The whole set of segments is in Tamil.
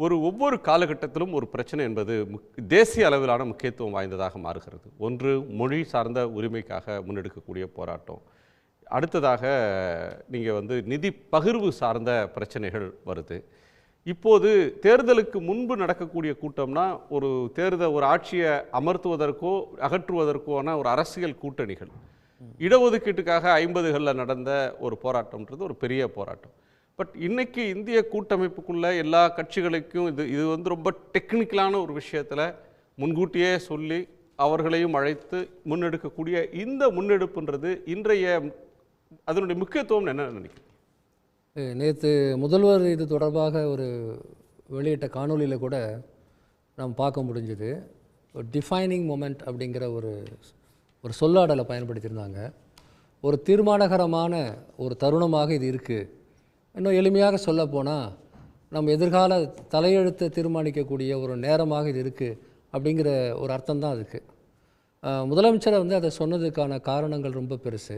ஒரு ஒவ்வொரு காலகட்டத்திலும் ஒரு பிரச்சனை என்பது முக்- தேசிய அளவிலான முக்கியத்துவம் வாய்ந்ததாக மாறுகிறது. ஒன்று மொழி சார்ந்த உரிமைக்காக முன்னெடுக்கக்கூடிய போராட்டம். அடுத்ததாக நீங்கள் வந்து நிதி பகிர்வு சார்ந்த பிரச்சனைகள் வருது. இப்போது தேர்தலுக்கு முன்பு நடக்கக்கூடிய கூட்டம்னா ஒரு தேர்தல் ஒரு ஆட்சியை அமர்த்துவதற்கோ அகற்றுவதற்கோன ஒரு அரசியல் கூட்டணிகள். இடஒதுக்கீட்டுக்காக ஐம்பதுகளில் நடந்த ஒரு போராட்டம்ன்றது ஒரு பெரிய போராட்டம். பட் இன்றைக்கி இந்திய கூட்டமைப்புக்குள்ளே எல்லா கட்சிகளுக்கும் இது இது வந்து ரொம்ப டெக்னிக்கலான ஒரு விஷயத்தில் முன்கூட்டியே சொல்லி அவர்களையும் அழைத்து முன்னெடுக்கக்கூடிய இந்த முன்னெடுப்புன்றது இன்றைய அதனுடைய முக்கியத்துவம் என்ன நினைக்கிறீங்க? நேற்று முதல்வர் இது தொடர்பாக ஒரு வெளியிட்ட காணொளியில் கூட நாம் பார்க்க முடிஞ்சது. ஒரு டிஃபைனிங் மொமெண்ட் அப்படிங்கிற ஒரு ஒரு சொல்லாடலை பயன்படுத்தியிருந்தாங்க. ஒரு தீர்மானகரமான ஒரு தருணமாக இது இருக்குது இன்னும் எளிமையாக சொல்லப்போனால் நம்ம எதிர்கால தலையெழுத்தை தீர்மானிக்கக்கூடிய ஒரு நேரமாக இது இருக்குது அப்படிங்கிற ஒரு அர்த்தம் தான் அதுக்கு. முதலமைச்சரை வந்து அதை சொன்னதுக்கான காரணங்கள் ரொம்ப பெருசு.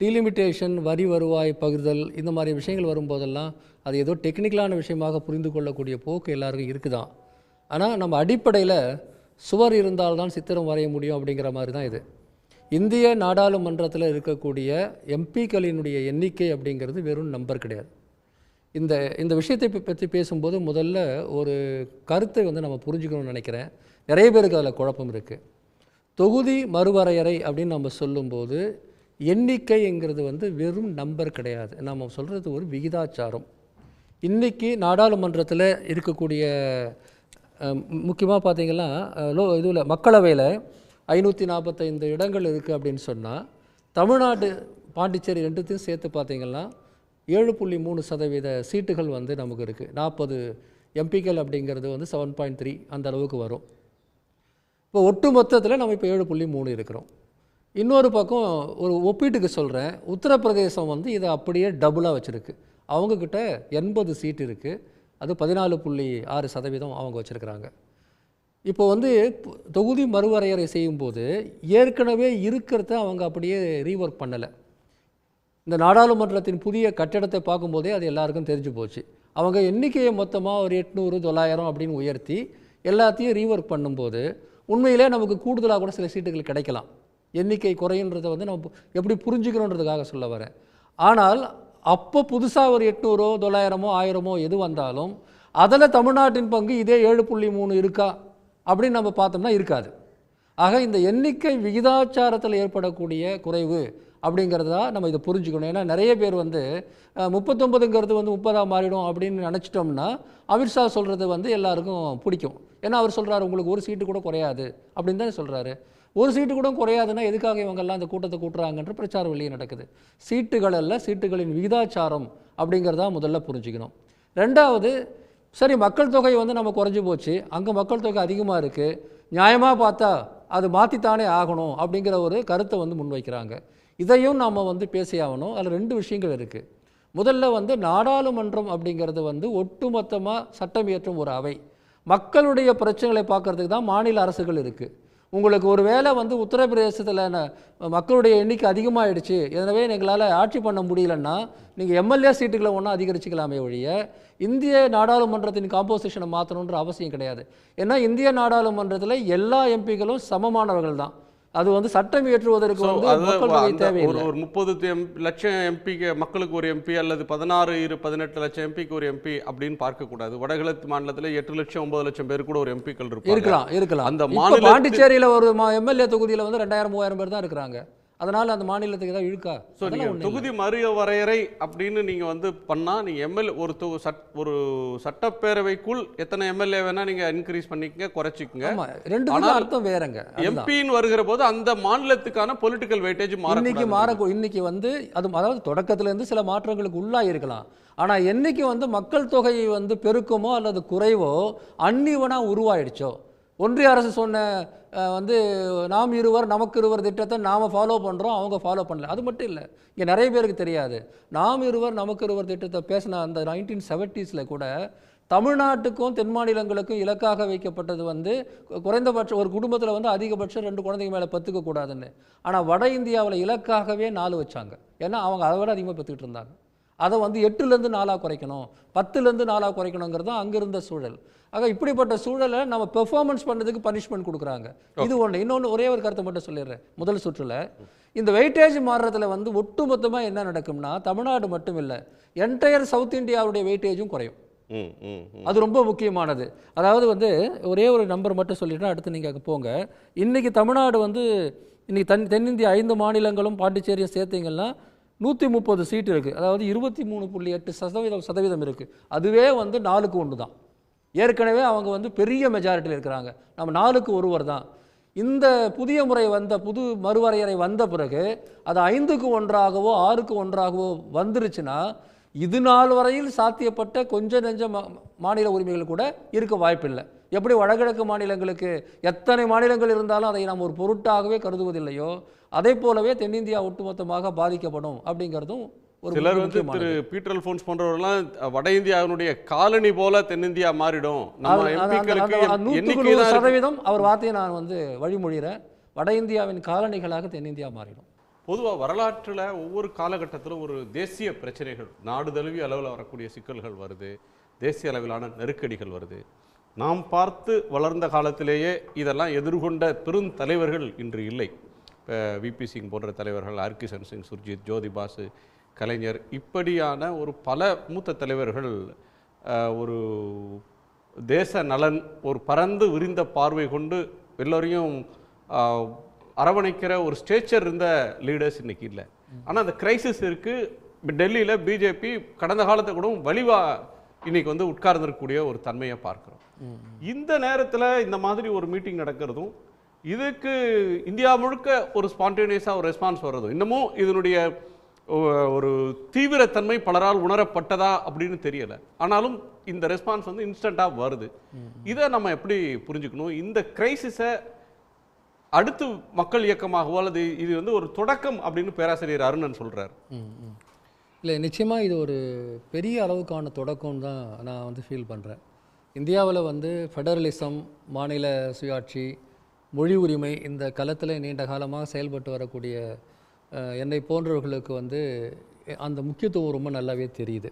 டீலிமிட்டேஷன் வரி வருவாய் பகிர்தல் இந்த மாதிரி விஷயங்கள் வரும்போதெல்லாம் அது ஏதோ டெக்னிக்கலான விஷயமாக புரிந்து கொள்ளக்கூடிய போக்கு எல்லாருக்கும் இருக்குதான். ஆனால் நம்ம அடிப்படையில் சுவர் இருந்தால்தான் சித்திரம் வரைய முடியும் அப்படிங்கிற மாதிரி தான் இது. இந்திய நாடாளுமன்றத்தில் இருக்கக்கூடிய எம்பிக்களினுடைய எண்ணிக்கை அப்படிங்கிறது வெறும் நம்பர் கிடையாது. இந்த இந்த விஷயத்தை பற்றி பேசும்போது முதல்ல ஒரு கருத்தை வந்து நம்ம புரிஞ்சுக்கணும்னு நினைக்கிறேன். நிறைய பேருக்கு அதில் குழப்பம் இருக்குது தொகுதி மறுவரையறை அப்படின்னு நம்ம சொல்லும்போது எண்ணிக்கைங்கிறது வந்து வெறும் நம்பர் கிடையாது. நம்ம சொல்கிறது ஒரு விகிதாச்சாரம். இன்றைக்கி நாடாளுமன்றத்தில் இருக்கக்கூடிய முக்கியமாக பார்த்தீங்கன்னா லோ இதில் மக்களவையில் ஐநூற்றி நாற்பத்தைந்து இடங்கள் இருக்குது அப்படின்னு சொன்னால் தமிழ்நாடு பாண்டிச்சேரி ரெண்டுத்தையும் சேர்த்து பார்த்தீங்கன்னா ஏழு புள்ளி மூணு சதவீத சீட்டுகள் வந்து நமக்கு இருக்குது நாற்பது எம்பிக்கள் அப்படிங்கிறது வந்து செவன் பாயிண்ட் த்ரீ அந்த அளவுக்கு வரும். இப்போ ஒட்டு மொத்தத்தில் நம்ம இப்போ ஏழு புள்ளி மூணு இருக்கிறோம். இன்னொரு பக்கம் ஒரு ஒப்பீட்டுக்கு சொல்கிறேன் உத்தரப்பிரதேசம் வந்து இதை அப்படியே டபுளாக வச்சுருக்கு. அவங்கக்கிட்ட எண்பது சீட் இருக்குது அது பதினாலு புள்ளி ஆறு சதவீதம் அவங்க வச்சுருக்கிறாங்க. இப்போ வந்து தொகுதி மறுவரையறை செய்யும்போது ஏற்கனவே இருக்கிறத அவங்க அப்படியே ரீஒர்க் பண்ணலை. இந்த நாடாளுமன்றத்தின் புதிய கட்டடத்தை பார்க்கும்போதே அது எல்லாருக்கும் தெரிஞ்சு போச்சு. அவங்க எண்ணிக்கையை மொத்தமாக ஒரு எட்நூறு தொள்ளாயிரம் அப்படின்னு உயர்த்தி எல்லாத்தையும் ரீஒர்க் பண்ணும்போது உண்மையிலே நமக்கு கூடுதலாக கூட சில சீட்டுகள் கிடைக்கலாம். எண்ணிக்கை குறையுன்றதை வந்து நம்ம எப்படி புரிஞ்சுக்கணுன்றதுக்காக சொல்ல வரேன். ஆனால் அப்போ புதுசாக ஒரு எட்நூறோ தொள்ளாயிரமோ ஆயிரமோ எது வந்தாலும் அதில் தமிழ்நாட்டின் பங்கு இதே ஏழு புள்ளி மூணு இருக்கா? அப்படின்னு நம்ம பார்த்தோம்னா இருக்காது. ஆக இந்த எண்ணிக்கை விகிதாச்சாரத்தில் ஏற்படக்கூடிய குறைவு அப்படிங்கிறத நம்ம இதை புரிஞ்சுக்கணும். ஏன்னா நிறைய பேர் வந்து முப்பத்தொம்பதுங்கிறது வந்து முப்பதாக மாறிடும் அப்படின்னு நினச்சிட்டோம்னா அமித்ஷா சொல்கிறது வந்து எல்லாருக்கும் பிடிக்கும். ஏன்னா அவர் சொல்கிறாரு உங்களுக்கு ஒரு சீட்டு கூட குறையாது அப்படின்னு தான் சொல்கிறாரு ஒரு சீட்டு கூட குறையாதுன்னா எதுக்காக இவங்கெல்லாம் இந்த கூட்டத்தை கூட்டுறாங்கன்ற பிரச்சாரம் வெளியே நடக்குது. சீட்டுகள் அல்ல சீட்டுகளின் விகிதாச்சாரம் அப்படிங்கிறதா முதல்ல புரிஞ்சுக்கணும். ரெண்டாவது சரி மக்கள் தொகை வந்து நம்ம குறைஞ்சி போச்சு. அங்கே மக்கள் தொகை அதிகமாக இருக்குது நியாயமாக பார்த்தா அது மாற்றித்தானே ஆகணும் அப்படிங்கிற ஒரு கருத்தை வந்து முன்வைக்கிறாங்க. இதையும் நாம் வந்து பேசியாகணும் அதில் ரெண்டு விஷயங்கள் இருக்குது முதல்ல வந்து நாடாளுமன்றம் அப்படிங்கிறது வந்து ஒட்டுமொத்தமாக சட்டம் இயற்றும் ஒரு அவை. மக்களுடைய பிரச்சனைகளை பார்க்கறதுக்கு தான் மாநில அரசுகள் இருக்குது உங்களுக்கு ஒரு வேளை வந்து உத்தரப்பிரதேசத்தில் மக்களுடைய எண்ணிக்கை அதிகமாகிடுச்சு எனவே எங்களால் ஆட்சி பண்ண முடியலன்னா நீங்கள் எம்எல்ஏ சீட்டுகளை ஒன்றா அதிகரிச்சுக்கலாமே ஒழிய இந்திய நாடாளுமன்றத்தின் காம்போசிஷனை மாற்றணுன்ற அவசியம் கிடையாது. ஏன்னா இந்திய நாடாளுமன்றத்தில் எல்லா எம்பிக்களும் சமமானவர்கள் தான் அது வந்து சட்டம் இயற்றுவதற்கு வந்து ஒரு ஒரு முப்பது லட்சம் எம்பிக்கு மக்களுக்கு ஒரு எம்பி அல்லது பதினாறு இரு பதினெட்டு லட்சம் எம்பிக்கு ஒரு எம்பி அப்படின்னு பார்க்கக்கூடாது. வடகிழக்கு மாநிலத்தில் எட்டு லட்சம் ஒன்பது லட்சம் பேர் கூட ஒரு எம்பிக்கள் இருப்பாங்க. இருக்கலாம் இருக்கலாம். அந்த மாநிலத்தில் பாண்டிச்சேரியில் ஒரு எம்எல்ஏ தொகுதியில் வந்து ரெண்டாயிரம் மூவாயிரம் பேர் தான் இருக்கிறாங்க. அதனால அந்த மாநிலத்துக்கு ஏதாவது இழுக்கா? ஸோ நீங்கள். தொகுதி மறு வரையறை அப்படின்னு நீங்கள் வந்து பண்ணால் நீங்கள் எம்எல்ஏ ஒரு தொ சட் ஒரு சட்டப்பேரவைக்குள் எத்தனை எம்எல்ஏ வேணால் நீங்கள் இன்க்ரீஸ் பண்ணிக்கங்க குறைச்சிக்கங்க. ரெண்டு ஆனால் அர்த்தம் வேறங்க. எம்பின்னு வருகிற போது அந்த மாநிலத்துக்கான பொலிட்டிக்கல் வெயிட்டேஜ் இன்னைக்கு மாற இன்னைக்கு வந்து அது அதாவது தொடக்கத்துல இருந்து சில மாற்றங்களுக்கு உள்ளாகி இருக்கலாம். ஆனா என்னைக்கு வந்து மக்கள் தொகை வந்து பெருக்கமோ அல்லது குறைவோ அன்னிவனா உருவாயிடுச்சோ. ஒன்றிய அரசு சொன்ன வந்து நாம் இருவர் நமக்கு இருவர் திட்டத்தை நாம் ஃபாலோ பண்ணுறோம் அவங்க ஃபாலோ பண்ணல. அது மட்டும் இல்லை. இங்கே நிறைய பேருக்கு தெரியாது. நாம் இருவர் நமக்கு இருவர் திட்டத்தை பேசின அந்த நைன்டீன் செவன்ட்டீஸில் கூட தமிழ்நாட்டுக்கும் தென் மாநிலங்களுக்கும் இலக்காக வைக்கப்பட்டது வந்து குறைந்தபட்சம் ஒரு குடும்பத்தில் வந்து அதிகபட்சம் ரெண்டு குழந்தைங்க மேலே பத்துக்க கூடாதுன்னு. ஆனால் வட இந்தியாவில் இலக்காகவே நாலு வச்சாங்க. ஏன்னா அவங்க அதை விட அதிகமாக பத்துக்கிட்டு இருந்தாங்க. அதை வந்து எட்டுலேருந்து நாலாக குறைக்கணும். பத்துலேருந்து நாலாக குறைக்கணுங்கிறது தான் அங்கே இருந்த சூழல். ஆக இப்படிப்பட்ட சூழலை நம்ம பெர்ஃபார்மன்ஸ் பண்ணதுக்கு பனிஷ்மெண்ட் கொடுக்குறாங்க. இது ஒன்று இன்னொன்று ஒரே ஒரு கருத்தை மட்டும் சொல்லிடுறேன். முதல் சுற்றுல இந்த வெயிட்டேஜ் மாறுறதுல வந்து ஒட்டுமொத்தமாக என்ன நடக்கும்னா தமிழ்நாடு மட்டும் இல்லை என்டையர் சவுத் இந்தியாவுடைய வெயிட்டேஜும் குறையும். அது ரொம்ப முக்கியமானது. அதாவது வந்து ஒரே ஒரு நம்பர் மட்டும் சொல்லிடுறேன் அடுத்து நீங்கள் அங்கே போங்க. இன்றைக்கி தமிழ்நாடு வந்து இன்னைக்கு தன் தென்னிந்திய ஐந்து மாநிலங்களும் பாண்டிச்சேரியும் சேர்த்தீங்கன்னா நூற்றி முப்பது சீட் இருக்குது அதாவது இருபத்தி மூணு புள்ளி எட்டு சதவீதம் சதவீதம் இருக்குது அதுவே வந்து நாலுக்கு ஒன்று தான் ஏற்கனவே அவங்க வந்து பெரிய மெஜாரிட்டியில் இருக்கிறாங்க. நம்ம நாலுக்கு ஒருவர் தான். இந்த புதிய முறை வந்த புது மறுவரையறை வந்த பிறகு அது ஐந்துக்கு ஒன்றாகவோ ஆறுக்கு ஒன்றாகவோ வந்துருச்சுன்னா இது நாள் வரையில் சாத்தியப்பட்ட கொஞ்ச நெஞ்ச மா- மாநில உரிமைகள் கூட இருக்க வாய்ப்பில்லை. எப்படி வடகிழக்கு மாநிலங்களுக்கு எத்தனை மாநிலங்கள் இருந்தாலும் அதை நாம் ஒரு பொருட்டாகவே கருதுவதில்லையோ அதே போலவே தென்னிந்தியா ஒட்டுமொத்தமாக பாதிக்கப்படும் அப்படிங்கிறதும் ஒரு சிலர் வந்து. திரு பீட்டர் அல்போன்ஸ் போன்றவர்கள்லாம் வட இந்தியாவினுடைய காலனி போல தென்னிந்தியா மாறிடும். சதவீதம் அவர் வார்த்தையை நான் வந்து வழிமொழிகிறேன் வட இந்தியாவின் காலனிகளாக தென்னிந்தியா மாறிடும் பொதுவா வரலாற்றுல ஒவ்வொரு காலகட்டத்திலும் ஒரு தேசிய பிரச்சனைகள் நாடு தழுவிய அளவில் வரக்கூடிய சிக்கல்கள் வருது தேசிய அளவிலான நெருக்கடிகள் வருது நாம் பார்த்து வளர்ந்த காலத்திலேயே இதெல்லாம் எதிர்கொண்ட பெருந்தலைவர்கள் இன்று இல்லை. இப்போ விபி சிங் போன்ற தலைவர்கள் ஹர்கிஷன் சிங் சுர்ஜித் ஜோதி பாசு கலைஞர் இப்படியான ஒரு பல மூத்த தலைவர்கள் ஒரு தேச நலன் ஒரு பரந்து விரிந்த பார்வை கொண்டு எல்லோரையும் அரவணைக்கிற ஒரு ஸ்டேச்சர் இருந்த லீடர்ஸ் இன்னைக்கு இல்லை. ஆனால் அந்த கிரைசிஸ் இருக்கு. இப்ப டெல்லியில பிஜேபி கடந்த காலத்தை கூட வலிவா இன்னைக்கு வந்து உட்கார்ந்துருக்கக்கூடிய ஒரு தன்மையை பார்க்குறோம். இந்த நேரத்தில் இந்த மாதிரி ஒரு மீட்டிங் நடக்கிறதும் இதுக்கு இந்தியா முழுக்க ஒரு ஸ்பான்டேனியஸாக ஒரு ரெஸ்பான்ஸ் வர்றதும் இன்னமும் இதனுடைய ஒரு தீவிரத்தன்மை பலரால் உணரப்பட்டதா அப்படின்னு தெரியலை. ஆனாலும் இந்த ரெஸ்பான்ஸ் வந்து இன்ஸ்டண்ட்டாக வருது. இதை நம்ம எப்படி புரிஞ்சுக்கணும்? இந்த கிரைசிஸை அடுத்து மக்கள் இயக்கமாகவோ அல்லது இது வந்து ஒரு தொடக்கம் அப்படின்னு பேராசிரியர் அருணன் சொல்கிறார் இல்லை நிச்சயமாக இது ஒரு பெரிய அளவுக்கான தொடக்கம் தான் நான் வந்து ஃபீல் பண்ணுறேன் இந்தியாவில் வந்து ஃபெடரலிசம் மாநில சுயாட்சி மொழி உரிமை இந்த களத்தில் நீண்ட காலமாக செயல்பட்டு வரக்கூடிய என்னை போன்றவர்களுக்கு வந்து அந்த முக்கியத்துவம் ரொம்ப நல்லாவே தெரியுது.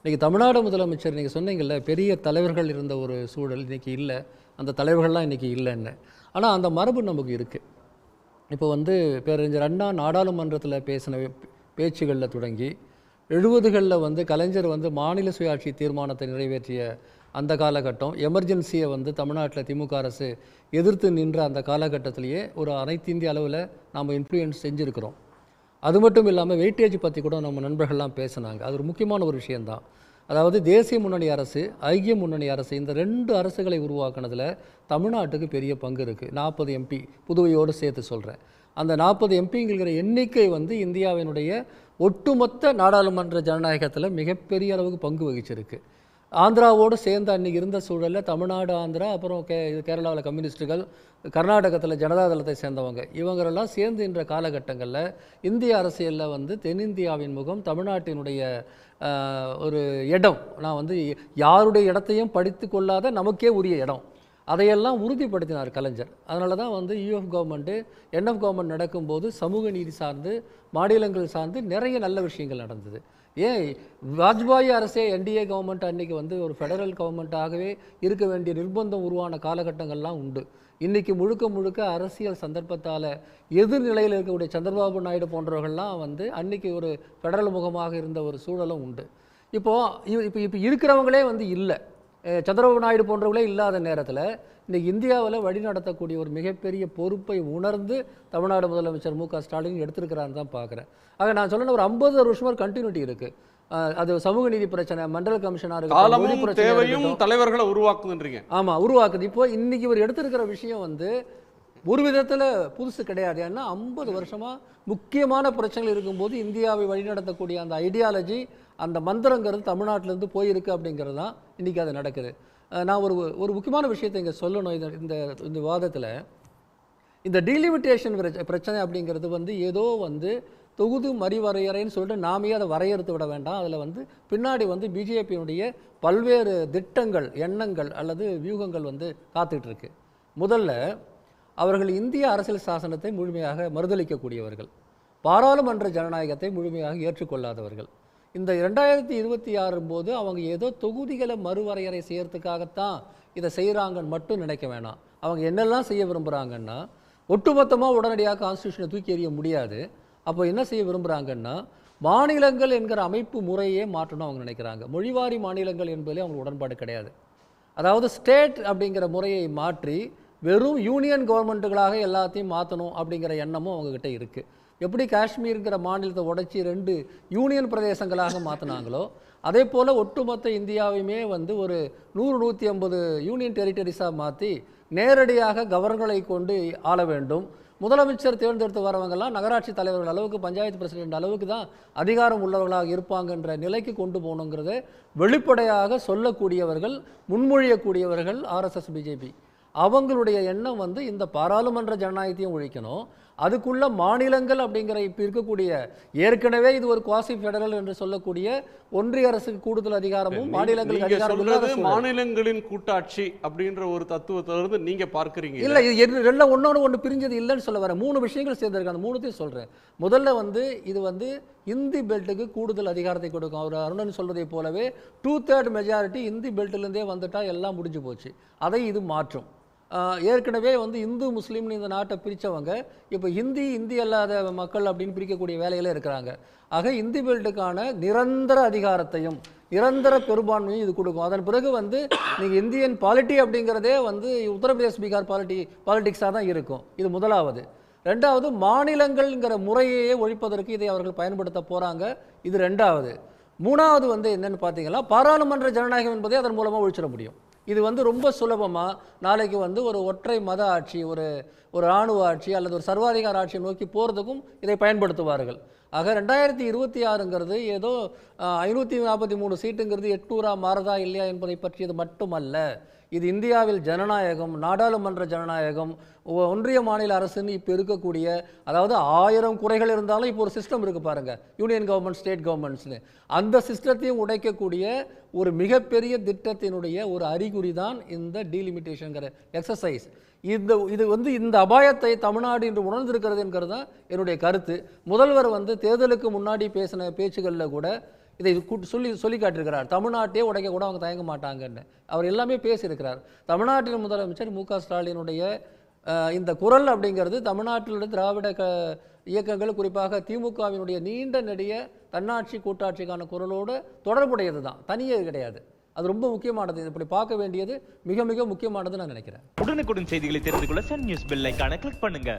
இன்றைக்கி தமிழ்நாடு முதலமைச்சர் நீங்கள் சொன்னீங்கல்ல பெரிய தலைவர்கள் இருந்த ஒரு சூழல் இன்றைக்கி இல்லை. அந்த தலைவர்கள்லாம் இன்றைக்கி இல்லைன்னு. ஆனால் அந்த மரபு நமக்கு இருக்குது இப்போ வந்து பேரறிஞர் அண்ணா நாடாளுமன்றத்தில் பேசின பேச்சுகளில் தொடங்கி எழுபதுகளில் வந்து கலைஞர் வந்து மாநில சுயாட்சி தீர்மானத்தை நிறைவேற்றிய அந்த காலகட்டம். எமர்ஜென்சியை வந்து தமிழ்நாட்டில் திமுக அரசு எதிர்த்து நின்ற அந்த காலகட்டத்திலேயே ஒரு அனைத்து இந்திய அளவில் நாம் இன்ஃப்ளூயன்ஸ் செஞ்சுருக்கிறோம். அது மட்டும் இல்லாமல் வெயிட்டேஜ் பற்றி கூட நம்ம நண்பர்கள்லாம் பேசினாங்க. அது ஒரு முக்கியமான ஒரு விஷயந்தான் அதாவது தேசிய முன்னணி அரசு ஐக்கிய முன்னணி அரசு இந்த ரெண்டு அரசுகளை உருவாக்குனதில் தமிழ்நாட்டுக்கு பெரிய பங்கு இருக்குது நாற்பது எம்பி புதுவையோடு சேர்த்து சொல்கிறேன் அந்த நாற்பது எம்பிங்கிற எண்ணிக்கை வந்து இந்தியாவினுடைய ஒட்டுமொத்த நாடாளுமன்ற ஜனநாயகத்தில் மிகப்பெரிய அளவுக்கு பங்கு வகிச்சிருக்கு. ஆந்திராவோடு சேர்ந்து அன்றைக்கி இருந்த சூழலில் தமிழ்நாடு ஆந்திரா அப்புறம் கே கேரளாவில் கம்யூனிஸ்ட்டுகள் கர்நாடகத்தில் ஜனதாதளத்தை சேர்ந்தவங்க. இவங்களெல்லாம் சேர்ந்து இன்ற காலகட்டங்களில் இந்திய அரசியலில் வந்து தென்னிந்தியாவின் முகம் தமிழ்நாட்டினுடைய ஒரு இடம். நான் வந்து யாருடைய இடத்தையும் படித்து கொள்ளாத நமக்கே உரிய இடம். அதையெல்லாம் உறுதிப்படுத்தினார் கலைஞர். அதனால தான் வந்து யூஎஃப் கவர்மெண்ட்டு என்எஃப் கவர்மெண்ட் நடக்கும்போது சமூக நீதி சார்ந்து மாநிலங்கள் சார்ந்து நிறைய நல்ல விஷயங்கள் நடந்தது. ஏன் வாஜ்பாய் அரசே என்டிஏ கவர்மெண்ட் அன்னைக்கு வந்து ஒரு ஃபெடரல் கவர்மெண்ட்டாகவே இருக்க வேண்டிய நிர்பந்தம் உருவான காலகட்டங்கள்லாம் உண்டு. இன்னைக்கு முழுக்க முழுக்க அரசியல் சந்தர்ப்பத்தால் எதிர்நிலையில் இருக்கக்கூடிய சந்திரபாபு நாயுடு போன்றவர்கள்லாம் வந்து அன்னைக்கு ஒரு ஃபெடரல் முகமாக இருந்த ஒரு சூழலும் உண்டு. இப்போது இப்போ இப்போ இருக்கிறவங்களே வந்து இல்லை. சந்திரபாபு நாயுடு போன்றவர்களே இல்லாத நேரத்தில் இன்னைக்கு இந்தியாவில் வழிநடத்தக்கூடிய ஒரு மிகப்பெரிய பொறுப்பை உணர்ந்து தமிழ்நாடு முதலமைச்சர் மு க ஸ்டாலின் எடுத்திருக்கிறான்னு தான் பார்க்குறேன் ஆக நான் சொன்ன ஒரு ஐம்பது வருஷமா ஒரு கண்டினியூட்டி இருக்குது அது சமூக நீதி பிரச்சனை மண்டல காலமும் பிரச்சனையா தேவையும். தலைவர்களை உருவாக்குதுன்றீங்க. ஆமாம் உருவாக்குது. இப்போ இன்னைக்கு இவர் எடுத்திருக்கிற விஷயம் வந்து ஒரு விதத்தில் புதுசு கிடையாது. ஏன்னா ஐம்பது வருஷமாக முக்கியமான பிரச்சனைகள் இருக்கும்போது இந்தியாவை வழிநடத்தக்கூடிய அந்த ஐடியாலஜி அந்த மந்திரங்கிறது தமிழ்நாட்டிலேருந்து போயிருக்கு அப்படிங்கிறது தான் இன்றைக்கி அது நடக்குது. நான் ஒரு ஒரு முக்கியமான விஷயத்தை இங்கே சொல்லணும். இந்த இந்த இந்த வாதத்தில் இந்த டீலிமிட்டேஷன் பிரச்சனை அப்படிங்கிறது வந்து ஏதோ வந்து தொகுதி மறிவரையறைன்னு சொல்லிட்டு நாமே அதை வரையறுத்து விட வேண்டாம். அதில் வந்து பின்னாடி வந்து பிஜேபியினுடைய பல்வேறு திட்டங்கள் எண்ணங்கள் அல்லது வியூகங்கள் வந்து காத்துட்டு இருக்கு முதல்ல அவர்கள் இந்திய அரசியல் சாசனத்தை முழுமையாக மறுதளிக்கக்கூடியவர்கள். பாராளுமன்ற ஜனநாயகத்தை முழுமையாக ஏற்றுக்கொள்ளாதவர்கள். இந்த ரெண்டாயிரத்தி இருபத்தி ஆறு போது அவங்க ஏதோ தொகுதிகளை மறுவரையறை செய்யறதுக்காகத்தான் இதை செய்கிறாங்கன்னு மட்டும் நினைக்க வேணாம். அவங்க என்னெல்லாம் செய்ய விரும்புகிறாங்கன்னா ஒட்டுமொத்தமாக உடனடியாக கான்ஸ்டியூஷனை தூக்கி எறிய முடியாது. அப்போ என்ன செய்ய விரும்புகிறாங்கன்னா மாநிலங்கள் என்கிற அமைப்பு முறையே மாற்றணும் அவங்க நினைக்கிறாங்க. மொழிவாரி மாநிலங்கள் என்பதிலே அவங்க உடன்பாடு கிடையாது. அதாவது ஸ்டேட் அப்படிங்கிற முறையை மாற்றி வெறும் யூனியன் கவர்மெண்ட்டுகளாக எல்லாத்தையும் மாற்றணும் அப்படிங்கிற எண்ணமும் அவங்கக்கிட்ட இருக்குது எப்படி காஷ்மீருங்கிற மாநிலத்தை உடைச்சி ரெண்டு யூனியன் பிரதேசங்களாக மாற்றினாங்களோ அதே போல் ஒட்டுமொத்த இந்தியாவையுமே வந்து ஒரு நூறு நூற்றி ஐம்பது யூனியன் டெரிட்டரிஸாக மாற்றி நேரடியாக கவர்னர்களை கொண்டு ஆள வேண்டும். முதலமைச்சர் தேர்ந்தெடுத்து வரவங்கெல்லாம் நகராட்சி தலைவர்கள் அளவுக்கு பஞ்சாயத்து பிரசிடென்ட் அளவுக்கு தான் அதிகாரம் உள்ளவர்களாக இருப்பாங்கன்ற நிலைக்கு கொண்டு போகணுங்கிறத வெளிப்படையாக சொல்லக்கூடியவர்கள் முன்மொழியக்கூடியவர்கள் ஆர்எஸ்எஸ் பிஜேபி அவங்களுடைய எண்ணம் வந்து இந்த பாராளுமன்ற ஜனநாயகத்தையும் ஒழிக்கணும். அதுக்குள்ள மாநிலங்கள் அப்படிங்கிற இப்போ இருக்கக்கூடிய ஏற்கனவே இது ஒரு குவாசி ஃபெடரல் என்று சொல்லக்கூடிய ஒன்றிய அரசுக்கு கூடுதல் அதிகாரமும் மாநிலங்களுக்கு அதிகாரம். மாநிலங்களின் கூட்டாட்சி அப்படின்ற ஒரு தத்துவத்திலிருந்து நீங்க பார்க்கறீங்க இல்ல இது ரெண்டும் ஒன்னோட ஒன்று பிரிஞ்சது இல்லைன்னு சொல்ல வரேன். மூணு விஷயங்கள் சேர்ந்திருக்கு. அந்த மூணுத்தையும் சொல்றேன். முதல்ல வந்து இது வந்து இந்தி பெல்ட்டுக்கு கூடுதல் அதிகாரத்தை கொடுக்கும். அவர் அருணன் சொல்வதை போலவே டூ தேர்ட் மெஜாரிட்டி இந்தி பெல்ட்லேருந்தே வந்துட்டா எல்லாம் முடிஞ்சு போச்சு. அதை இது மாற்றும். ஏற்கனவே வந்து இந்து முஸ்லீம்னு இந்த நாட்டை பிரித்தவங்க இப்போ ஹிந்தி இந்தி அல்லாத மக்கள் அப்படின்னு பிரிக்கக்கூடிய வேலையில் இருக்கிறாங்க. ஆக இந்தி பெல்ட்டுக்கான நிரந்தர அதிகாரத்தையும் நிரந்தர பெரும்பான்மையும் இது கொடுக்கும். அதன் பிறகு வந்து நீங்கள் இந்தியன் பாலிட்டி அப்படிங்கிறதே வந்து உத்தரப்பிரதேஷ் பீகார் பாலிட்டி பாலிட்டிக்ஸாக தான் இருக்கும். இது முதலாவது. ரெண்டாவது மாநிலங்கள்ங்கிற முறையையே ஒழிப்பதற்கு இதை அவர்கள் பயன்படுத்த போகிறாங்க இது ரெண்டாவது. மூணாவது வந்து என்னன்னு பார்த்தீங்கன்னா பாராளுமன்ற ஜனநாயகம் என்பதை அதன் மூலமாக ஒழிச்சிட முடியும். இது வந்து ரொம்ப சுலபமாக நாளைக்கு வந்து ஒரு ஒற்றை மத ஆட்சி ஒரு ஒரு இராணுவ ஆட்சி அல்லது ஒரு சர்வாதிகார ஆட்சியை நோக்கி போகிறதுக்கும் இதை பயன்படுத்துவார்கள். ஆக ரெண்டாயிரத்தி இருபத்தி ஆறுங்கிறது ஏதோ ஐநூற்றி நாற்பத்தி மூணு சீட்டுங்கிறது எட்டூரா மாறதா இல்லையா என்பதை பற்றியது மட்டுமல்ல. இது இந்தியாவில் ஜனநாயகம் நாடாளுமன்ற ஜனநாயகம் ஒன்றிய மாநில அரசுன்னு இப்போ இருக்கக்கூடிய அதாவது ஆயிரம் குறைகள் இருந்தாலும் இப்போ ஒரு சிஸ்டம் இருக்குது பாருங்கள் யூனியன் கவர்மெண்ட் ஸ்டேட் கவர்மெண்ட்ஸ்னு அந்த சிஸ்டத்தையும் உடைக்கக்கூடிய ஒரு மிகப்பெரிய திட்டத்தினுடைய ஒரு அறிகுறி தான் இந்த டீலிமிட்டேஷனுங்கிற எக்ஸசைஸ் இந்த இது வந்து இந்த அபாயத்தை தமிழ்நாடு இன்று உணர்ந்திருக்கிறது என்கிறது தான் என்னுடைய கருத்து. முதல்வர் வந்து தேர்தலுக்கு முன்னாடி பேசின பேச்சுகளில் கூட இதை கூட்டு சொல்லி சொல்லி காட்டியிருக்கிறார். தமிழ்நாட்டையே உடைக்க கூட அவங்க தயங்க மாட்டாங்கன்னு. அவர் எல்லாமே பேசியிருக்கிறார். தமிழ்நாட்டின் முதலமைச்சர் மு க ஸ்டாலினுடைய இந்த குரல் அப்படிங்கிறது தமிழ்நாட்டில் திராவிட க இயக்கங்கள் குறிப்பாக திமுகவினுடைய நீண்ட நெடிய தன்னாட்சி கூட்டாட்சிக்கான குரலோடு தொடர்புடையது தான். தனியே கிடையாது. அது ரொம்ப முக்கியமானது. இப்படி பார்க்க வேண்டியது மிக மிக முக்கியமானது நான் நினைக்கிறேன். உடனுக்குடன் செய்திகளை தெரிந்து கொள்ள சன் நியூஸ் பெல் ஐக்கான கிளிக் பண்ணுங்க.